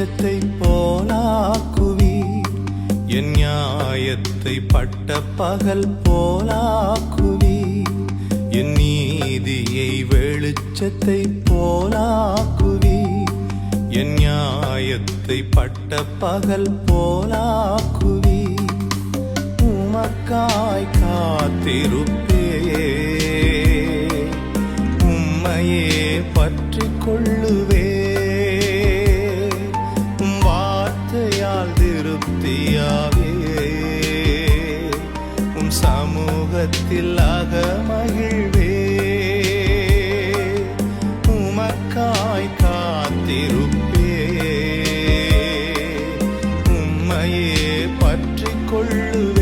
வெளிச்சத்தை போலாக்குவி என் நியாயத்தை பட்ட பகல் போலாக்குவி என் நீதியை வெளிச்சத்தை போலாக்குவி என் நியாயத்தை பட்ட பகல் போலாக்குவி உமக்காய் காத்திருப்பே உம்மையே பற்றி கொள்ளுவே உருவத்தில் ஆக மகிழ்வே. உமக்காய் காத்திருப்பே. உம்மையே பற்றி கொள்ளுவே.